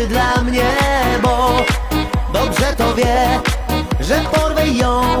tańczy dla mnie, bo dobrze to wie, że porwę ją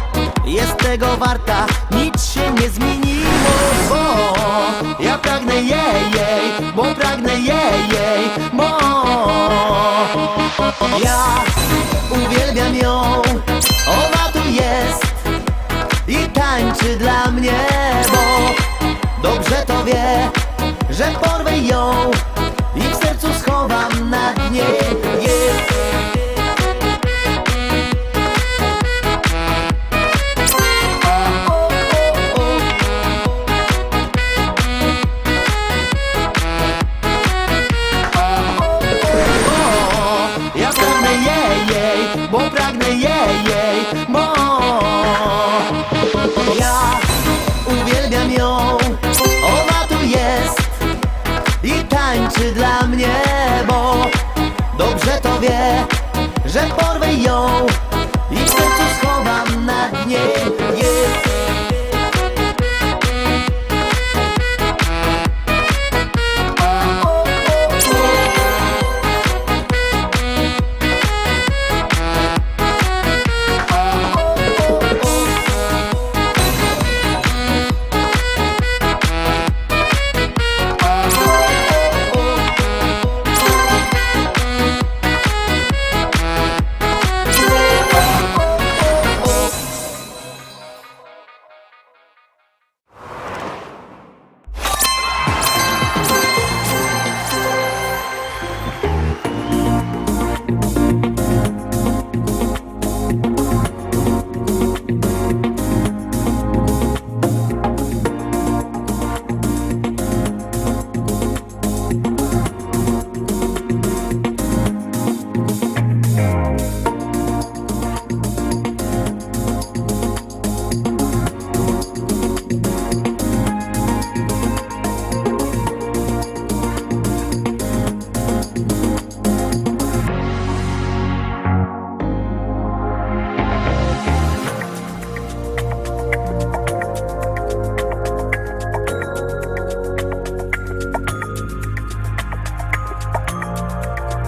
jest tego warta, nic się nie zmieniło, bo ja pragnę jej, jej, bo pragnę jej, jej, bo ja uwielbiam ją, ona tu jest i tańczy dla mnie, bo dobrze to wie, że porwę ją i w sercu schowam na dnie. Tańczy dla mnie, bo dobrze to wie, że porwę ją i w sercu schowam na dnie.